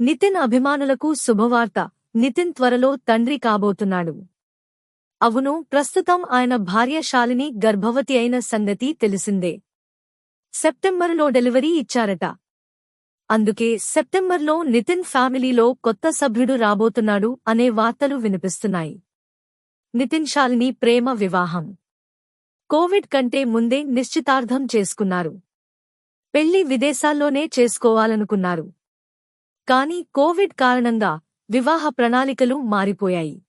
నితిన్ అభిమానులకు శుభవార్త. నితిన్ త్వరలో తండ్రి కాబోతున్నాడు. అవును ప్రస్తుతం ఆయన భార్య శాలిని గర్భవతి అయిన సంగతి తెలిసిందే. సెప్టెంబరులో డెలివరీ ఇచ్చారట. అందుకే సెప్టెంబర్లో నితిన్ ఫ్యామిలీలో కొత్త సభ్యుడు రాబోతున్నాడు అనే వార్తలు వినిపిస్తున్నాయి. నితిన్ శాలిని ప్రేమ వివాహం. కోవిడ్ కంటే ముందే నిశ్చితార్థం చేసుకున్నారు. పెళ్ళి విదేశాల్లోనే చేసుకోవాలనుకున్నారు. కాని కోవిడ్ కారణంగా వివాహ ప్రణాళికలు మారిపోయాయి.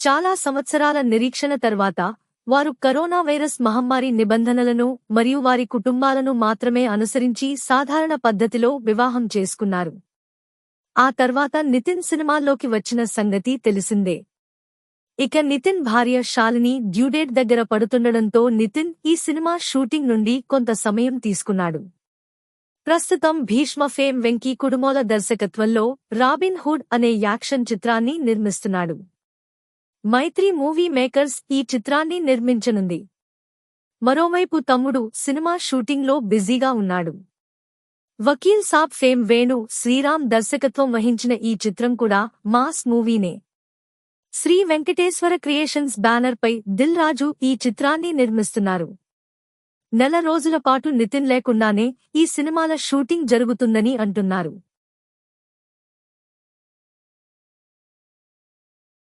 చాలా సంవత్సరాల నిరీక్షణ తర్వాత వారు కరోనా వైరస్ మహమ్మారి నిబంధనలను మరియు వారి కుటుంబాలను మాత్రమే అనుసరించి సాధారణ పద్ధతిలో వివాహం చేసుకున్నారు. ఆ తర్వాత నితిన్ సినిమాల్లోకి వచ్చిన సంగతి తెలిసిందే. ఇక నితిన్ భార్య శాలిని డ్యూడేట్ దగ్గర పడుతుండడంతో నితిన్ ఈ సినిమా షూటింగ్ నుండి కొంత సమయం తీసుకున్నాడు. ప్రస్తుతం భీష్మ ఫేమ్ వెంకీ కుడుమోల దర్శకత్వంలో రాబిన్ హుడ్ అనే యాక్షన్ చిత్రాన్ని నిర్మిస్తున్నాడు. మైత్రి మూవీ మేకర్స్ ఈ చిత్రాన్ని నిర్మించనుంది. మరోవైపు తమ్ముడు సినిమా షూటింగ్లో బిజీగా ఉన్నాడు. వకీల్ సాబ్ ఫేమ్ వేణు శ్రీరామ్ దర్శకత్వం వహించిన ఈ చిత్రం కూడా మాస్ మూవీనే. శ్రీ వెంకటేశ్వర క్రియేషన్స్ బ్యానర్పై దిల్ రాజు ఈ చిత్రాన్ని నిర్మిస్తున్నారు. నెల రోజుల పాటు నితిన్ లేకుండానే ఈ సినిమాల షూటింగ్ జరుగుతుందని అంటున్నారు.